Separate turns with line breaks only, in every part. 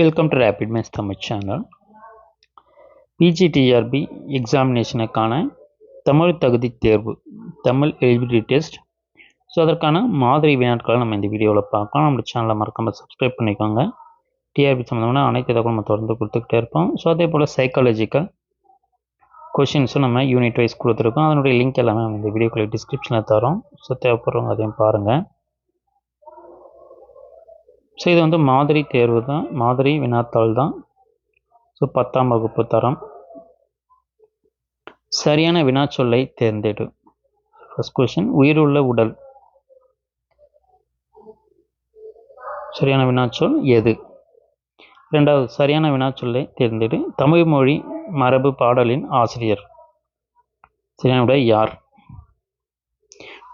Welcome to rapid maths Tamil channel PGTRB எக்ஸாமினேஷனுக்கான Tamil தகுதி தேர்வு Tamil eligibility test so அதற்கான மாதிரி வினாட்களை நம்ம இந்த வீடியோவில் பார்க்கலாம். நம்ம சேனலை மறக்காமல் சப்ஸ்கிரைப் பண்ணிக்கோங்க. டிஆர்பி சம்மந்தமான அனைத்து தகவலும் நம்ம தொடர்ந்து கொடுத்துக்கிட்டே இருப்போம். ஸோ அதே போல் சைக்காலஜிக்கல் கொஷின்ஸும் நம்ம யூனிட் வைஸ் கொடுத்துருக்கோம். அதனுடைய லிங்க் எல்லாமே நம்ம இந்த வீடியோக்குள்ளே டிஸ்கிரிப்ஷனில் தரோம். ஸோ தேவைப்படுறவங்க அதையும் பாருங்கள் ஸோ இது வந்து மாதிரி தேர்வு தான். மாதிரி வினாத்தாள் தான். ஸோ பத்தாம் வகுப்பு தரம். சரியான வினாச்சொல்லை தேர்ந்தெடு. ஃபஸ்ட் கொஷின் உயிருள்ள உடல். சரியான வினாச்சொல் எது? ரெண்டாவது சரியான வினாச்சொல்லை தேர்ந்தெடு. தமிழ் மொழி மரபு பாடலின் ஆசிரியர். சரியான விட யார்?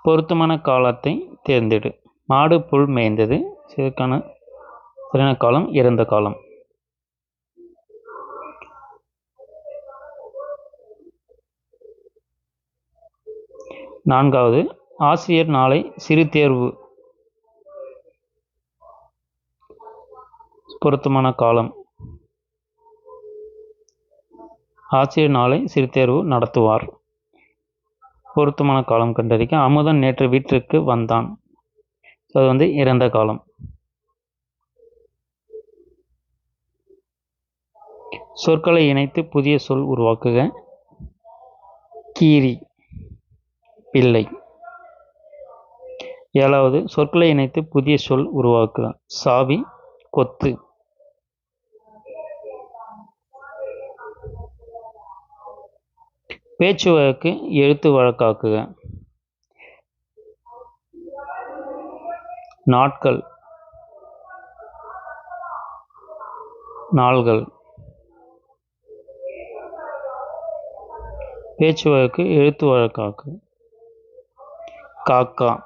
பொருத்தமான காலத்தை தேர்ந்தெடு. மாடு புல் மேய்ந்தது. இதற்கான சரியான காலம் இறந்த காலம். நான்காவது ஆசிரியர் நாளை சிறு தேர்வு. பொருத்தமான காலம். ஆசிரியர் நாளை சிறு தேர்வு நடத்துவார். பொருத்தமான காலம் கண்டறிக்க அமுதன் நேற்று வீட்டிற்கு வந்தான். அது வந்து இறந்த காலம். சொற்களை இணைத்து புதிய சொல் உருவாக்குக. கீரி. பிள்ளை. ஏழாவது சொற்களை இணைத்து புதிய சொல் உருவாக்குக. சாவி கொத்து. பேச்சு வழக்கு எழுத்து வழக்காக்குக. நாட்கள். நாள்கள். பேச்சு வழக்கு எழுத்து வழக்காக்கு. காக்கா.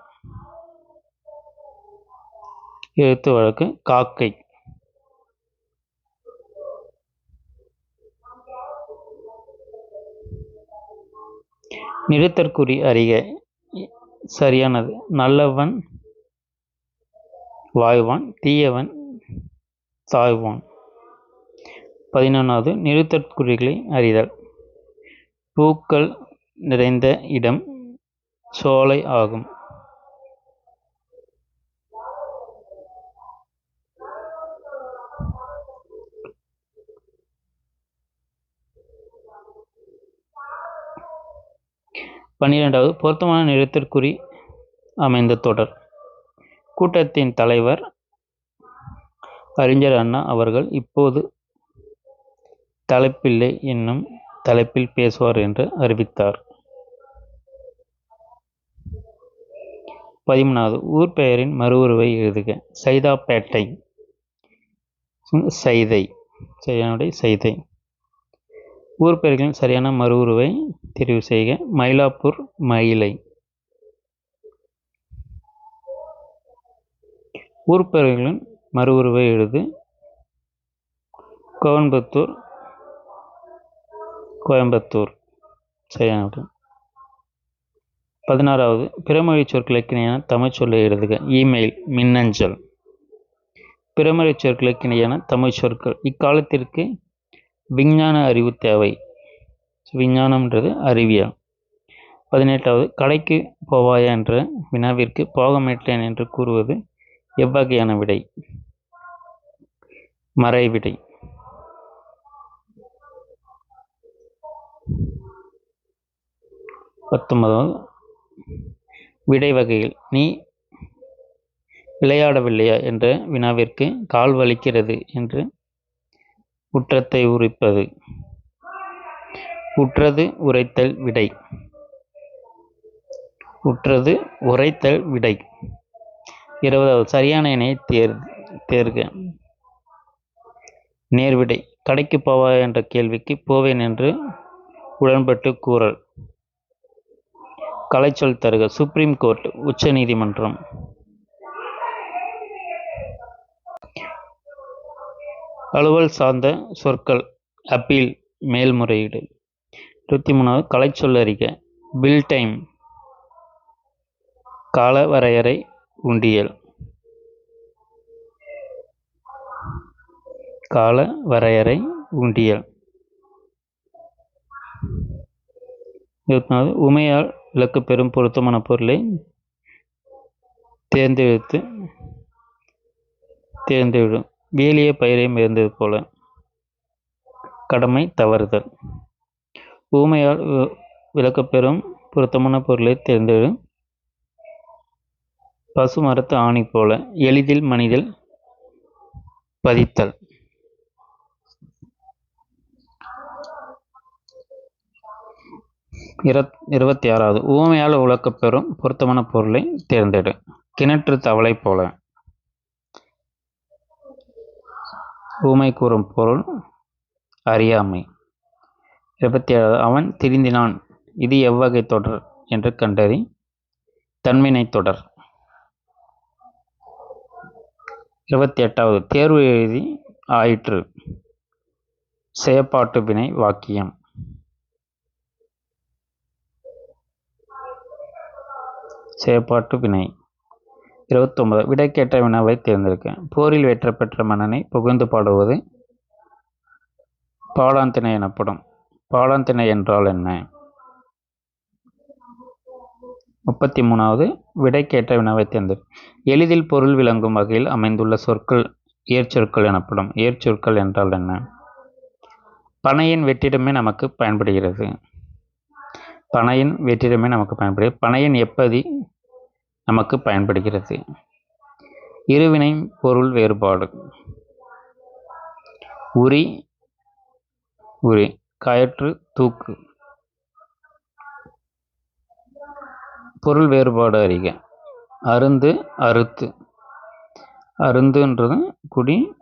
எழுத்து வழக்கு காக்கை. நிறுத்தற்குறி அறிக. சரியானது. நல்லவன் வாய்வான் தீயவன் தாய்வான் பதினொன்றாவது நிறுத்தற்குறிகளை அறிதல். பூக்கள் நிறைந்த இடம் சோலை ஆகும். பன்னிரெண்டாவது பொருத்தமான நிறத்திற்குறி அமைந்த தொடர். கூட்டத்தின் தலைவர் அறிஞர் அண்ணா அவர்கள் இப்போது தலைப்பில்லை என்னும் தலைப்பில் பேசுவார் என்று அறிவித்தார். பதிமூணாவது ஊர் பெயரின் மறுவுருவை எழுதுக. சைதாப்பேட்டை. சைதை. சரியானுடைய சைதை. ஊர் பெயர்களின் சரியான மறுவுருவை தெரிவு செய்க. மயிலாப்பூர் மயிலை. ஊர் பெயர்களின் மறுவுருவை எழுது. கோயம்புத்தூர். சரியான விட பதினாறாவது பிறமொழி சொற்களுக்கிணையான தமிழ் சொல்லை எழுதுக. இமெயில் மின்னஞ்சல். பிறமொழி சொற்களுக்கிணையான தமிழ் சொற்கள். இக்காலத்திற்கு விஞ்ஞான அறிவு தேவை. விஞ்ஞானம்ன்றது அறிவியல். பதினெட்டாவது கடைக்கு போவாயா என்ற வினாவிற்கு போகமேட்டேன் என்று கூறுவது எவ்வகையான விடை? மறைவிடை. பத்தொன்பதாவது. விடை வகையில் நீ விளையாடவில்லையா என்ற வினாவிற்கு கால் வலிக்கிறது என்று குற்றத்தை உரிப்பது. உற்றது உரைத்தல் விடை. உற்றது உரைத்தல் விடை. இருபதாவது. சரியான எண்ணை தேர் தேர்க. நேர்விடை. கடைக்கு போவா என்ற கேள்விக்கு போவேன் என்று உடன்பட்டு கூறல். கலைச்சொல் தருக. சுப்ரீம் கோர்ட் உச்ச நீதிமன்றம். அலுவல் சார்ந்த சொற்கள் அப்பீல் மேல்முறையீடு. இருபத்தி மூணாவது கலைச்சொல் அறிக. பில் டைம் கால வரையறை உண்டியல். கால வரையறை உண்டியல். இருபத்தி நாலு உமையால் விளக்கு பெரும் பொருத்தமான பொருளை தேர்ந்தெடுத்து தேர்ந்தெடும் வேலிய பயிரையும் இருந்தது போல கடமை தவறுதல். ஊமையால் விளக்கப்பெறும் பொருத்தமான பொருளை தேர்ந்தெடும் பசு மரத்து ஆணி போல எளிதில் மனிதல் பதித்தல். இருபத்தி ஆறாவது ஊமையால் உழக்கப்பெறும் பொருத்தமான பொருளை தேர்ந்தெடு. கிணற்று தவளை போல. ஊமை கூறும் பொருள் அறியாமை. இருபத்தி ஏழாவது அவன் திரிந்தினான். இது எவ்வகை தொடர் என்று கண்டறி தன்வினை தொடர். இருபத்தி எட்டாவது தேர்வு எழுதி ஆயிற்று. செயப்பாட்டு வினை வாக்கியம். செயற்பாட்டு வினை இருபத்தொன்பது. விடைக்கேற்ற வினாவை தேர்ந்தெடுக்க. போரில் வெற்ற பெற்ற மன்னனை புகழ்ந்து பாடுவது பாலாந்திணை எனப்படும். பாலாந்திணை என்றால் என்ன? முப்பத்தி மூணாவது விடைக்கேற்ற வினாவை தேர்ந்தெடு. எளிதில் பொருள் விளங்கும் வகையில் அமைந்துள்ள சொற்கள் ஏற்சொற்கள் எனப்படும். ஏற்சொற்கள் என்றால் என்ன? பனையின் வெற்றிடமே நமக்கு பயன்படுகிறது. பனையின் வெற்றிடமே நமக்கு பயன்படுகிறது. பனையின் எப்பதி நமக்கு பயன்படுகிறது. இருவினை பொருள் வேறுபாடு. உரி உரி கயற்று தூக்கு. பொருள் வேறுபாடு அறிக. அருந்து அறுத்து. அருந்துன்றது குடி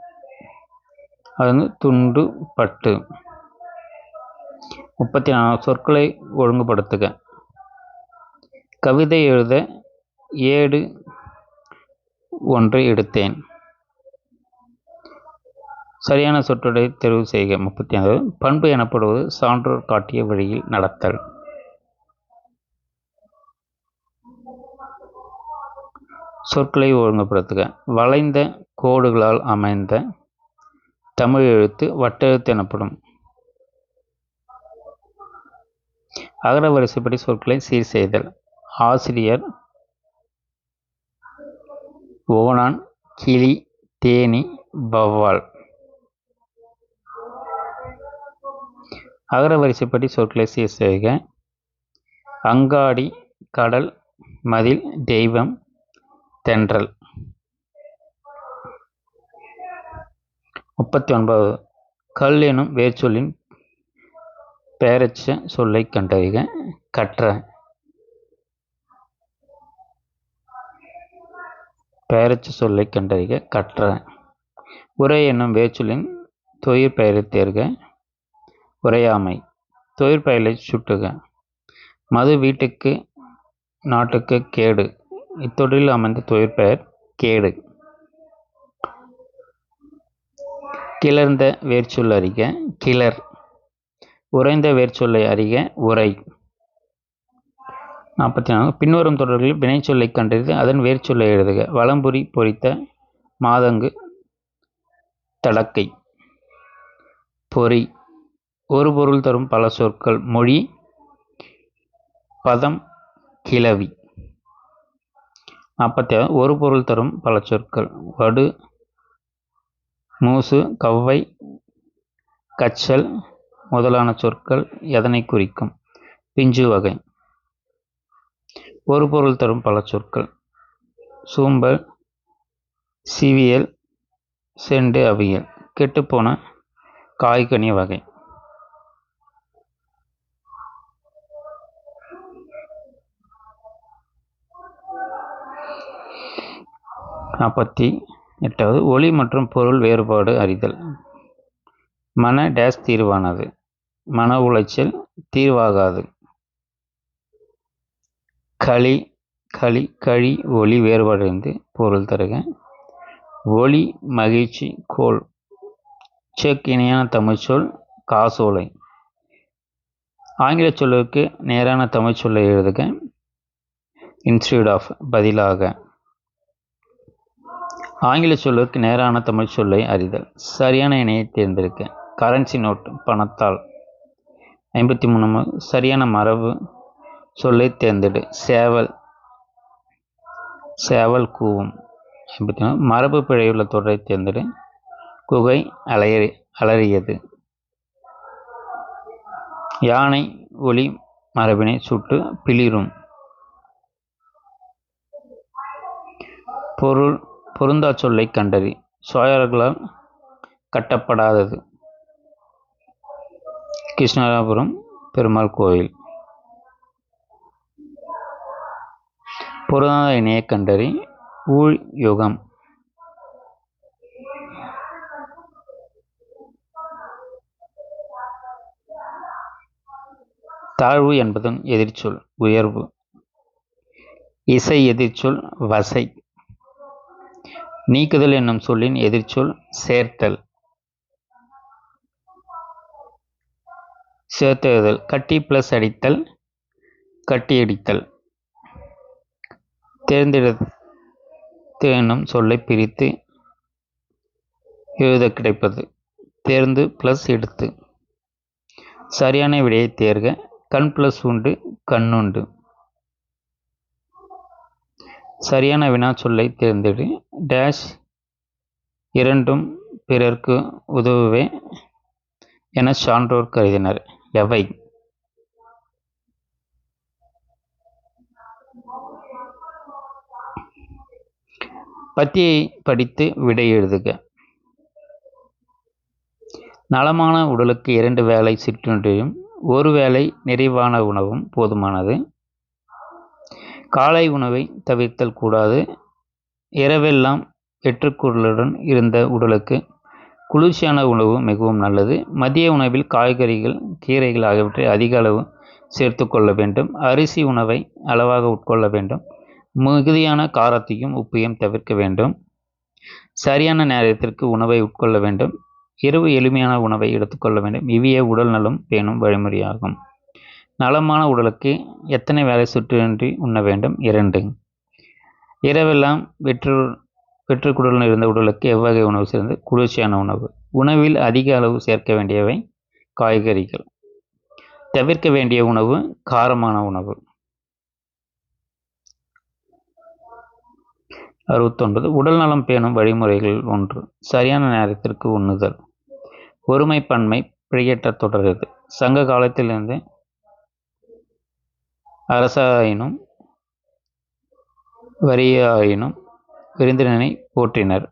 அருந்து துண்டு பட்டு. முப்பத்தி நாலு சொற்களை ஒழுங்குபடுத்துக. கவிதை எழுத ஏடு ஒன்று எடுத்தேன். சரியான சொற்றொடை தெரிவு செய்க. முப்பத்தி ஐந்து பண்பு எனப்படுவது சான்றோர் காட்டிய வழியில் நடத்தல். சொற்களை ஒழுங்குபடுத்துக. வளைந்த கோடுகளால் அமைந்த தமிழ் எழுத்து வட்டெழுத்து எனப்படும் அகர வரிசைப்படி சொற்களை சீர் செய்தல் ஆசிரியர் ஓனான் கிளி தேனி பவ்வால் அகர வரிசைப்படி சொற்களை சீர் செய்க அங்காடி கடல் மதில் தெய்வம் தென்றல். முப்பத்தி ஒன்பது. கல் எனும் வேர்ச்சொல்லின் பெயரச்ச சொல்லை கண்டறிக கற்ற. பேரச்ச சொல்லை கண்டறிக கற்ற. உரை என்னும் வேச்சொல்லின் தொயிர் பெயரை தேர்க. உரையாமை. தொழிற்பெயலை சுட்டுக. மது வீட்டுக்கு நாட்டுக்கு கேடு. இத்தொடரில் அமைந்த தொழிற்பெயர் கேடு. கிளர்ந்த வேர்ச்சொல் அறிக. கிளர். உறைந்த வேர்ச்சொல்லை அறிக உரை நாற்பத்தி நான்கு பின்வரும் தொடர்களில் வினைச்சொல்லை கண்டறிந்து அதன் வேர்ச்சொல்லை எழுதுக. வளம்புரி பொறித்த மாதங்கு தடக்கை. பொறி. ஒரு பொருள் தரும் பல சொற்கள். மொழி. பதம். கிளவி. நாற்பத்தி ஆறு. ஒரு பொருள் தரும் பல சொற்கள். வடு. மூசு. கவ்வை. கச்சல். முதலான சொற்கள் எதனை குறிக்கும்? பிஞ்சு வகை. ஒரு பொருள் தரும் பல சொற்கள். சூம்பல் சிவியல் செண்டு அவியல். கெட்டுப்போன காய்கனி வகை. நாற்பத்தி எட்டாவது ஒளி மற்றும் பொருள் வேறுபாடு அறிதல். மன டேஸ் தீர்வானது. மன உளைச்சல் தீர்வாகாது. களி களி கழி ஒளி வேறுபாடு இருந்து பொருள் தருக. ஒளி மகிழ்ச்சி கோல். செக் இணையான தமிழ்ச்சொல் காசோலை ஆங்கில சொல்லுக்கு நேரான தமிழ் சொல்லை எழுதுக. இன்ஸ்டியூட் ஆஃப் பதிலாக. ஆங்கில சொல்லுக்கு நேரான தமிழ் சொல்லை அறிதல். சரியான இணையை தேர்ந்தெடுக்க. கரன்சி நோட் பணத்தால். ஐம்பத்தி மூணு சரியான மரபு சொல்லை தேர்ந்தெடு. சேவல் சேவல் கூவும். ஐம்பத்தி மூணு மரபு பிழையுள்ள தொடரை தேர்ந்தெடு. குகை அலைய அலறியது. யானை ஒளி மரபினை சுட்டு பிளிரும். பொருள் பொருந்தா சொல்லை கண்டறி. சோழர்களால் கட்டப்படாதது. கிருஷ்ணராபுரம் பெருமாள் கோயில். புறநாத இணைய கண்டறி ஊழ் யுகம். தாழ்வு என்பதன் எதிர்ச்சொல் உயர்வு. இசை எதிர்ச்சொல் வசை. நீக்குதல் என்னும் சொல்லின் எதிர்ச்சொல் சேர்த்தல். சேர்த்தெழுதல் கட்டி பிளஸ் அடித்தல் கட்டியடித்தல் தேர்ந்தெடுத்து என்னும் சொல்லை பிரித்து எழுத கிடைப்பது. தேர்ந்து பிளஸ் எடுத்து. சரியான விடையை தேர்க. கண் பிளஸ் உண்டு கண்ணுண்டு சரியான வினா சொல்லை தேர்ந்தெடு. டேஷ் இரண்டும் பிறர்க்கு உதவுவே என சான்றோர் கருதினர். எவை பத்தியை படித்து விடை எழுதுக. நலமான உடலுக்கு இரண்டு வேலை சிற்றுண்டியும் ஒரு வேளை நிறைவான உணவும் போதுமானது. காலை உணவை தவிர்த்தல் கூடாது. இரவெல்லாம் வெற்றுக்குரலுடன் இருந்த உடலுக்கு குளிர்ச்சியான உணவு மிகவும் நல்லது. மதிய உணவில் காய்கறிகள் கீரைகள் ஆகியவற்றை அதிக அளவு சேர்த்து கொள்ள வேண்டும். அரிசி உணவை அளவாக உட்கொள்ள வேண்டும். மிகுதியான காரத்தையும் உப்பையும் தவிர்க்க வேண்டும். சரியான நேரத்திற்கு உணவை உட்கொள்ள வேண்டும். இரவு எளிமையான உணவை எடுத்துக்கொள்ள வேண்டும். இவையே உடல் நலம் பேணும் வழிமுறையாகும். நலமான உடலுக்கு எத்தனை வேலை சுற்றின்றி உண்ண வேண்டும்? இரண்டு. இரவெல்லாம் வெற்று பெற்றுக்குடலில் இருந்த உடலுக்கு எவ்வகை உணவு சேர்ந்து குளிர்ச்சியான உணவு. உணவில் அதிக அளவு சேர்க்க வேண்டியவை காய்கறிகள். தவிர்க்க வேண்டிய உணவு காரமான உணவு. அறுபத்தொன்பது. உடல் நலம் பேணும் வழிமுறைகள் ஒன்று. சரியான நேரத்திற்கு உண்ணுதல். ஒருமைப்பன்மை பிழையற்ற தொடர்கிறது. சங்க காலத்திலிருந்து அரசாயினும் வரியாயினும் விருந்தினனை போற்றினர்.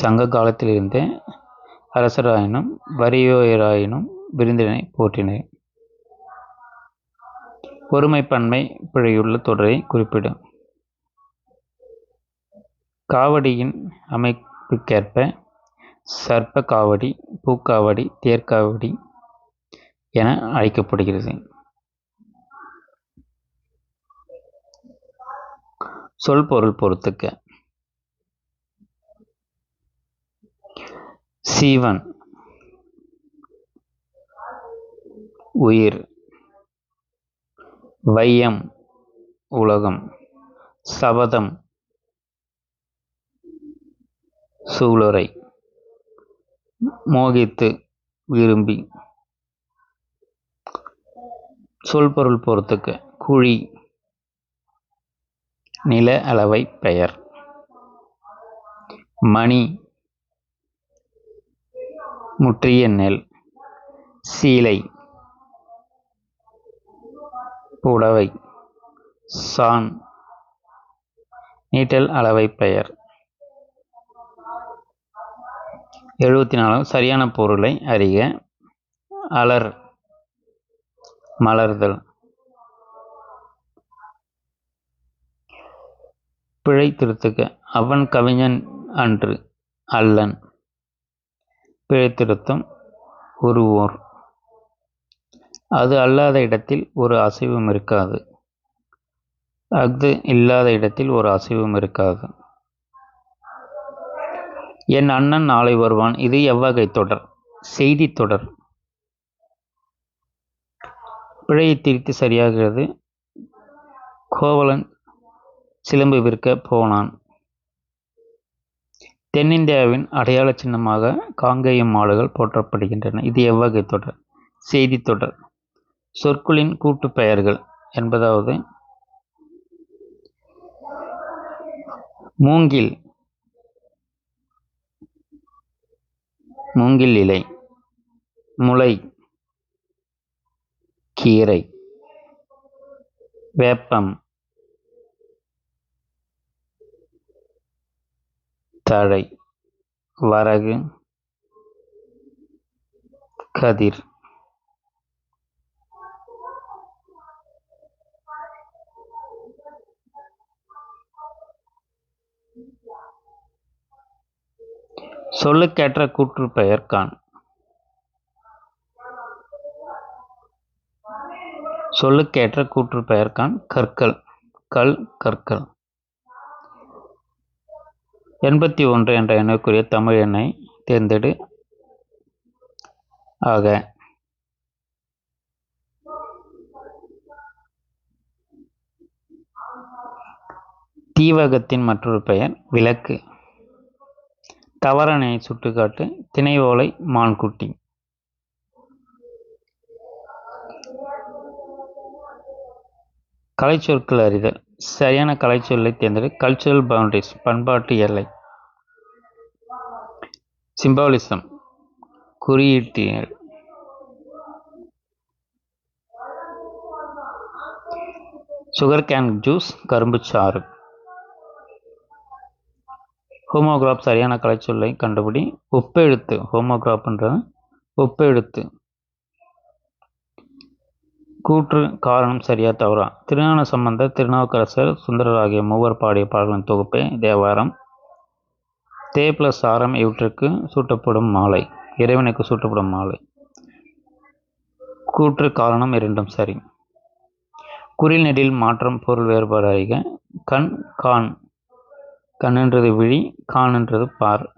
சங்க காலத்திலிருந்தே அரசராயினும் வரியோயராயினும் விருந்தினை போற்றினர் ஒருமைப்பன்மை பிழையுள்ள தொடரை குறிப்பிடும் காவடியின் அமைப்புக்கேற்ப சர்ப்ப காவடி பூக்காவடி தேர்காவடி என அழைக்கப்படுகிறது. சொல் பொருள் பொறுத்துக்க. சீவன். உயிர். வையம். உலகம். சபதம். சூளுரை. மோகித்து விரும்பி. சொல் பொருள் பொறுத்துக்க. குழி. நில அளவை பெயர். மணி. முற்றிய நெல். சீலை. புடவை. சான். நீட்டல் அளவை பெயர். எழுபத்தி நாலு சரியான பொருளை அறிக. அலர். மலர்தல். பிழை திருத்துக அவன் கவிஞன் அன்று அல்லன். பிழை திருத்தம் ஒருவோர் அது அல்லாத இடத்தில் ஒரு அசைவும் இருக்காது. அது இல்லாத இடத்தில் ஒரு அசைவும் இருக்காது. என் அண்ணன் நாளை வருவான். இது எவ்வகை தொடர்? செய்தி தொடர். பிழையை திருத்தி சரியாகிறது. கோவலன் சிலம்பு விற்க போனான். தென்னிந்தியாவின் அடையாள சின்னமாக காங்கேயம் மாடுகள் போற்றப்படுகின்றன. இது எவ்வகை தொடர்? செய்தி தொடர். சொற்களின் கூட்டு பெயர்கள் என்பதாவது மூங்கில் மூங்கில் இலை முளை கீரை வேப்பம் தழை வரகு கதிர். சொல்லுக்கேற்ற கூற்று பெயர் கான் சொல்லுக்கேற்ற கூற்று பெயர்கான் கற்கள். கல் கற்கள். எண்பத்தி ஒன்று என்ற எண்ணுக்குரிய தமிழ் எண்ணை தேர்ந்தெடு. ஆக தீவகத்தின் மற்றொரு பெயர் விளக்கு. தவறனை சுட்டுக்காட்டு திணைவோலை ஓலை மான்குட்டி. கலைச்சொற்கள் அறிதல். சரியான கலைச்சொல்லை தேர்ந்தெடு. கல்ச்சுரல் பவுண்டரிஸ் பண்பாட்டு எல்லை. சிம்பாலிசம் குறியீட்டியல். சுகர் கேன் ஜூஸ் கரும்பு சாறு. ஹோமோகிராப் சரியான கலைச்சொல்லை கண்டுபிடி. ஒப்பெழுத்து ஹோமோகிராப்ன்றது ஒப்பெழுத்து கூற்று காரணம் சரியா தவறா? திருஞான சம்பந்தர் திருநாவுக்கரசர் சுந்தரர் ஆகிய மூவர் பாடிய பாடல்களின் தொகுப்பே தேவாரம். தே பிளஸ் ஆரம் இவற்றுக்கு சூட்டப்படும் மாலை. இறைவனுக்கு சூட்டப்படும் மாலை. கூற்று காரணம் இரண்டும் சரி. குறில் நெடில் மாற்றம் பொருள் வேறுபாடு அறிக. கண் கான். கண்ணுன்றது விழி காணுன்றது பார்.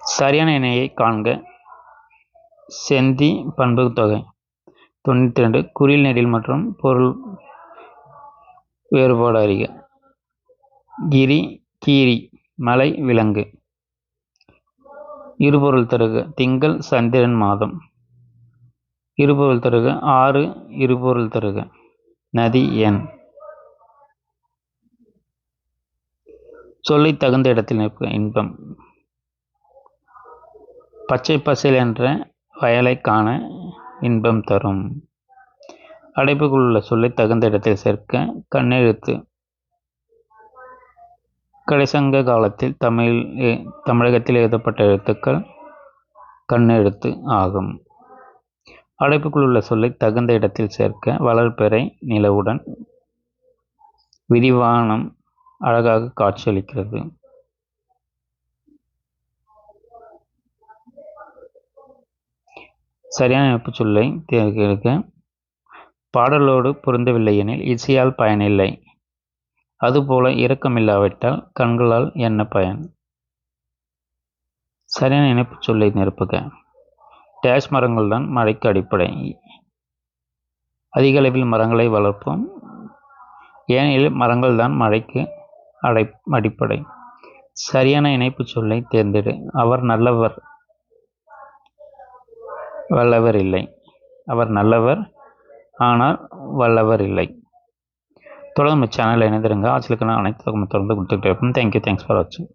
சரியான இணையை காண்க. செந்தி பண்பு தொகை தொண்ணூற்றி ரெண்டு குறில் நெடில் மற்றும் பொருள் வேறுபாடு அறிக. கிரி கீரி மலை விலங்கு. இருபொருள் தருக திங்கள் சந்திரன் மாதம். இருபொருள் தருக ஆறு இருபொருள் தருக. நதி எண். சொல்லை தகுந்த இடத்தில் நிற்ப இன்பம். பச்சை பசேல் என்ற வயலை காண இன்பம் தரும். அடைப்புக்குள் உள்ள சொல்லை தகுந்த இடத்தில் சேர்க்க கண்ணெழுத்து. கடைசங்க காலத்தில் தமிழ் தமிழகத்தில் எழுதப்பட்ட எழுத்துக்கள் கண்ணெழுத்து ஆகும். அடைப்புக்குள் உள்ள சொல்லை தகுந்த இடத்தில் சேர்க்க வளர்ப்பெறை நிலவுடன் விரிவானம் அழகாக காட்சியளிக்கிறது. சரியான இணைப்புச் சொல்லை தேர்ந்தெடுக்க பாடலோடு பொருந்தவில்லை எனில் இசையால் பயனில்லை. அதுபோல இரக்கமில்லாவிட்டால் கண்களால் என்ன பயன்? சரியான இணைப்பு சொல்லை நிரப்புக. டேஷ் மரங்கள் தான் மழைக்கு அடிப்படை. அதிக அளவில் மரங்களை வளர்ப்போம். ஏனெனில் மரங்கள் தான் மழைக்கு அடை அடிப்படை. சரியான இணைப்பு சொல்லை தேர்ந்தெடு. அவர் நல்லவர். வல்லவர் இல்லை. அவர் நல்லவர் ஆனால் வல்லவர் இல்லை. தொடர்ந்து சேனலில் இணைந்திருங்க. ஆட்சிகளுக்கான அனைத்து தொடர்ந்து கொடுத்துக்கிட்டே இருப்போம். தேங்க்யூ தேங்க்ஸ் ஃபார் வாட்சிங்